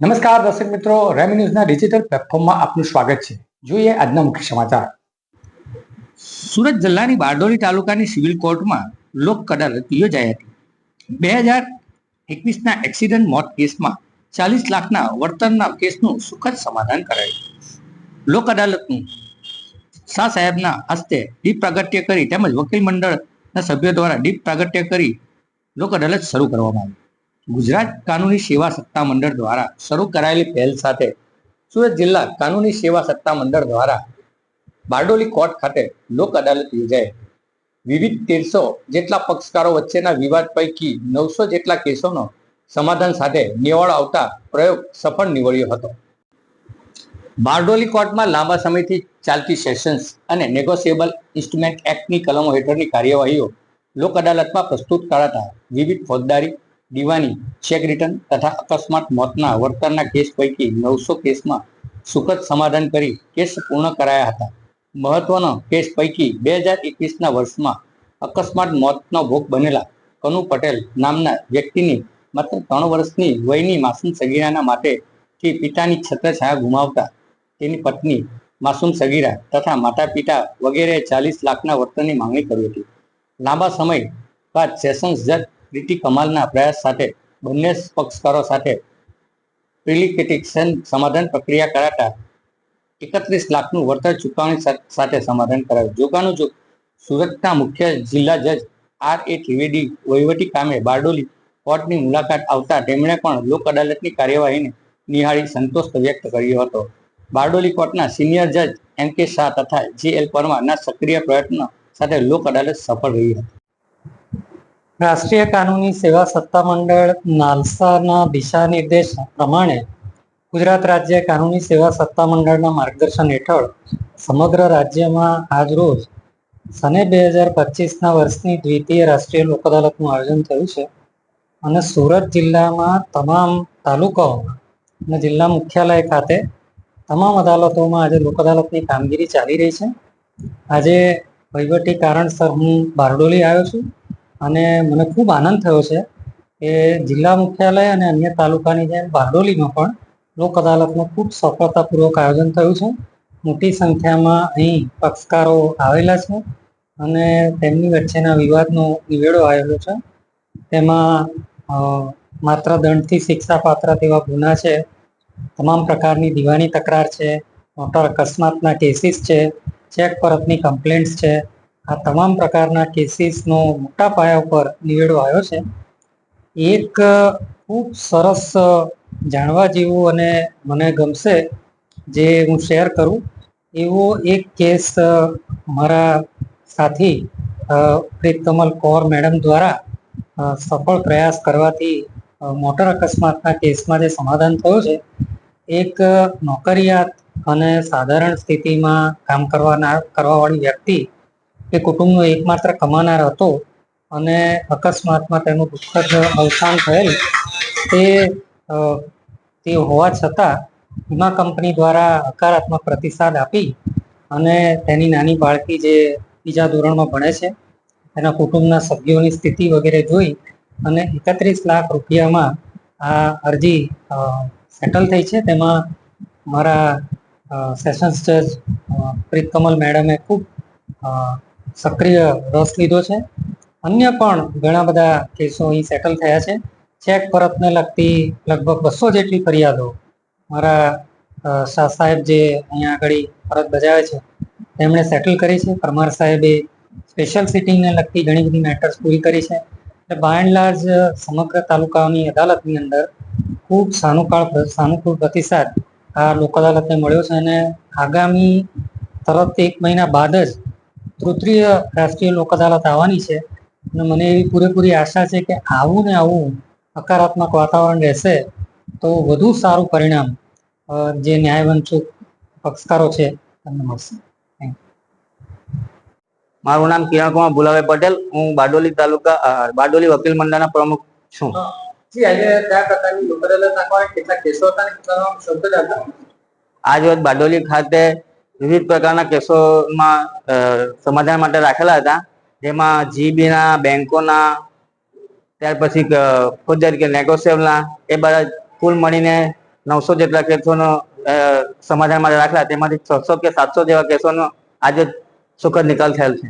નમસ્કાર દર્શક મિત્રો, રેમી ન્યૂઝના ડિજિટલ પ્લેટફોર્મમાં આપનું સ્વાગત છે. જોઈએ આજના મુખ્ય સમાચાર. સુરત જિલ્લાની બારડોલી તાલુકાની સિવિલ કોર્ટમાં લોક અદાલત યોજાઈ હતી. બે હજાર એકવીસના એક્સિડન્ટ મોત કેસમાં ચાલીસ લાખના વળતરના કેસનું સુખદ સમાધાન કરાયું. લોક અદાલતનું શાહ સાહેબના હસ્તે દીપ પ્રાગટ્ય કરી તેમજ વકીલ મંડળના સભ્યો દ્વારા દીપ પ્રાગટ્ય કરી લોક અદાલત શરૂ કરવામાં આવી. ગુજરાત કાનૂની સેવા સત્તા મંડળ દ્વારા શરૂ કરાયેલી પહેલ સાથે સુરત જિલ્લા કાનૂની સેવા સત્તા મંડળ દ્વારા બારડોલી કોર્ટ ખાતે લોક અદાલત યોજાઈ. વિવિધ તેરસો જેટલા પક્ષકારો વચ્ચેના વિવાદ પૈકી નવસો જેટલા કેસોનો સમાધાન સાથે નિવાળ આવતા પ્રયોગ સફળ નીવડ્યો હતો. બારડોલી કોર્ટમાં લાંબા સમયથી ચાલતી સેશન્સ અને નેગોશિયેબલ ઇન્સ્ટ્રુમેન્ટ એક્ટની કલમો હેઠળની કાર્યવાહીઓ લોક અદાલતમાં પ્રસ્તુત કરાતા વિવિધ ફોજદારી દીવાની ચેક રિટર્ન તથા અકસ્માત મોતના વળતરના કેસ પૈકી નવસો કેસમાં સુખદ સમાધાન કરી કેસ પૂર્ણ કરાયા હતા. મહત્વનો કેસ પૈકી બે હજાર એકવીસના વર્ષમાં અકસ્માત મોતનો ભોગ બનેલા કનુ પટેલ નામના વ્યક્તિની માત્ર ત્રણ વર્ષની વયની માસૂમ સગીરાના માટેથી પિતાની છત્રછાયા ગુમાવતા તેની પત્ની માસૂમ સગીરા તથા માતા પિતા વગેરે ચાલીસ લાખના વળતરની માંગણી કરી હતી. લાંબા સમય બાદ સેશન્સ જજ પ્રીતિ કમાલના પ્રયાસ સાથે બંને પક્ષકારો સાથે પ્રિલિકેટિક્સન સમાધાન પ્રક્રિયા કરાતા એકત્રીસ લાખનું વળતર ચૂકવણી સાથે સમાધાન કરાયું. જોગાનું જોગ, સુરતના મુખ્ય જિલ્લા જજ આર એ ત્રિવેદી વહીવટી કામે બારડોલી કોર્ટની મુલાકાત આવતા તેમણે પણ લોક અદાલતની કાર્યવાહીને નિહાળી સંતોષ વ્યક્ત કર્યો હતો. બારડોલી કોર્ટના સિનિયર જજ એમ કે શાહ તથા જે એલ પરમારના સક્રિય પ્રયત્નો સાથે લોક અદાલત સફળ રહી હતી. રાષ્ટ્રીય કાનૂની સેવા સત્તા મંડળ નાલસાના દિશા નિર્દેશ પ્રમાણે ગુજરાત રાજ્ય કાનૂની સેવા સત્તા મંડળના માર્ગદર્શન હેઠળ સમગ્ર રાજ્યમાં આજરોજ સને બે હજાર પચીસના વર્ષની દ્વિતીય રાષ્ટ્રીય લોક અદાલતનું આયોજન થયું છે અને સુરત જિલ્લામાં તમામ તાલુકાઓમાં અને જિલ્લા મુખ્યાલય ખાતે તમામ અદાલતોમાં આજે લોક અદાલતની કામગીરી ચાલી રહી છે. આજે વહીવટી કારણસર હું બારડોલી આવ્યો છું. અને મને ખૂબ આનંદ થયો છે કે જિલ્લા મુખ્યાલય અને અન્ય તાલુકાની જેમ બારડોલીમાં પણ લોક અદાલતનું ખૂબ સફળતાપૂર્વક આયોજન થયું છે. મોટી સંખ્યામાં અહીં પક્ષકારો આવેલા છે અને તેમની વચ્ચેના વિવાદનો નિવેડો આવેલો છે. તેમાં માત્ર દંડથી શિક્ષાપાત્ર તેવા ગુના છે, તમામ પ્રકારની દીવાની તકરાર છે મોટર અકસ્માતના કેસીસ છે, ચેક પરતની કમ્પ્લેન્ટ્સ છે આ તમામ પ્રકારના કેસીસનો મોટા પાયા ઉપર નિવેડો આવ્યો છે. એક ખૂબ સરસ જાણવા જેવું અને મને ગમશે જે હું શેર કરું. એવો એક કેસ મારા સાથી પ્રીતકમલ કૌર મેડમ દ્વારા સફળ પ્રયાસ કરવાથી મોટર અકસ્માતના કેસમાં જે સમાધાન થયું છે, એક નોકરિયાત અને સાધારણ સ્થિતિમાં કામ કરવાના, કરવાવાળી વ્યક્તિ એ કુટુંબનો એકમાત્ર કમાનાર હતો અને અકસ્માતમાં તેનું દુઃખદ અવસાન થયેલ તે તે હોવા છતાં વીમા કંપની દ્વારા હકારાત્મક પ્રતિસાદ આપી અને તેની નાની બાળકી જે બીજા ધોરણમાં ભણે છે, તેના કુટુંબના સભ્યોની સ્થિતિ વગેરે જોઈ અને એકત્રીસ લાખ રૂપિયામાં આ અરજી સેટલ થઈ છે. તેમાં મારા સેશન્સ જજ પ્રીતકમલ મેડમે ખૂબ સક્રિય રસ લીધો છે. અન્ય પણ ઘણા બધા કેસો અહીં સેટલ થયા છે. ચેક પરતને લગતી લગભગ બસો જેટલી ફરિયાદો મારા શાહ સાહેબ જે અહીંયા આગળ ફરજ બજાવે છે, તેમણે સેટલ કરી છે. પરમાર સાહેબે સ્પેશિયલ સિટિંગને લગતી ઘણી બધી મેટર્સ પૂરી કરી છે. એટલે બાય એન્ડ લાર્જ સમગ્ર તાલુકાઓની અદાલતની અંદર ખૂબ સાનુકાળ, સાનુકૂળ પ્રતિસાદ આ લોક અદાલતને મળ્યો છે અને આગામી તરત એક મહિના બાદ જ તૃતીય રાષ્ટ્રીય લોક અદાલત આવવાની છે અને મને એવી પૂરેપૂરી આશા છે કે આવું ને આવું હકારાત્મક વાતાવરણ રહેશે તો વધુ સારું પરિણામ જે ન્યાયવંચુક પક્ષકારો છે તમને મળશે. મારું નામ કિરણકુમાર ભુલાભાઈ પટેલ હું બારડોલી તાલુકા બારડોલી વકીલ મંડળના પ્રમુખ છું. આજ રોજ બારડોલી ખાતે વિવિધ પ્રકારના કેસોમાં સમાધાન માટે રાખેલા હતા. જેમાં જીબીના, બેંકોના, ત્યાર પછી ફોજદારી કે નેગોશિયેબલના, એ બધા કુલ મળીને નવસો જેટલા કેસોનો સમાધાન માટે રાખેલા. તેમાંથી છસો કે સાતસો જેવા કેસોનો આજે સુખદ નિકાલ થયેલ છે.